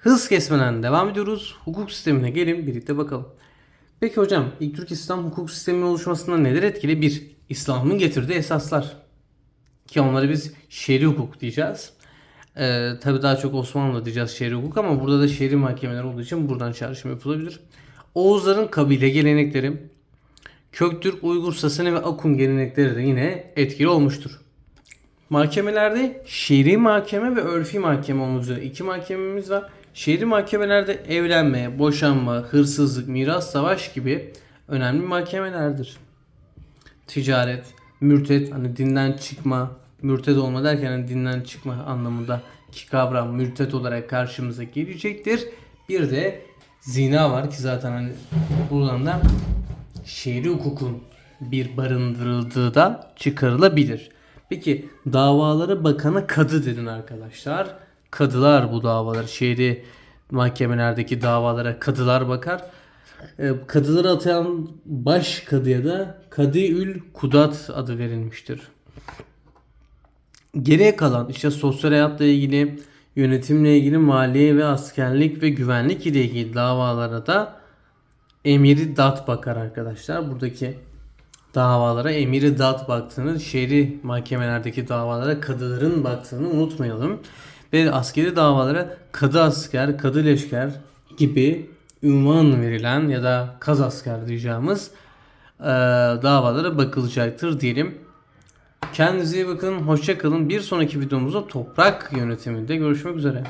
Hız kesmeden devam ediyoruz. Hukuk sistemine gelin birlikte bakalım. Peki hocam ilk Türk İslam hukuk sisteminin oluşmasında neler etkili? Bir, İslam'ın getirdiği esaslar. Ki onları biz şer'i hukuk diyeceğiz. Ee, tabii daha çok Osmanlı diyeceğiz şer'i hukuk ama burada da şer'i mahkemeler olduğu için buradan çağrışım yapılabilir. Oğuzların kabile gelenekleri, Köktürk, Uygur, Sasani ve Akun gelenekleri de yine etkili olmuştur. Mahkemelerde şer'i mahkeme ve örfi mahkeme olmak üzere iki mahkememiz var. Şer'i mahkemelerde evlenme, boşanma, hırsızlık, miras, savaş gibi önemli mahkemelerdir. Ticaret, mürtet, hani dinden çıkma, mürtet olma derken hani dinden çıkma anlamında ki kavram mürtet olarak karşımıza gelecektir. Bir de zina var ki zaten hani buradan da şehri hukukun bir barındırıldığı da çıkarılabilir. Peki davalara bakana kadı dedin arkadaşlar. Kadılar bu davalar şehri mahkemelerdeki davalara kadılar bakar. Ee, Kadıları atayan baş kadıya da Kadıül Kudat adı verilmiştir. Geriye kalan işte sosyal hayatla ilgili, yönetimle ilgili, maliye ve askerlik ve güvenlik ile ilgili davalara da Emiri Dat bakar arkadaşlar. Buradaki davalara Emiri Dat baktığını, şehri mahkemelerdeki davalara kadıların baktığını unutmayalım. Ve askeri davalara kadı asker, kadı leşker gibi ünvan verilen ya da kaz asker diyeceğimiz eee, davalara bakılacaktır diyelim. Kendinize iyi bakın, hoşça kalın. Bir sonraki videomuzda toprak yönetiminde görüşmek üzere.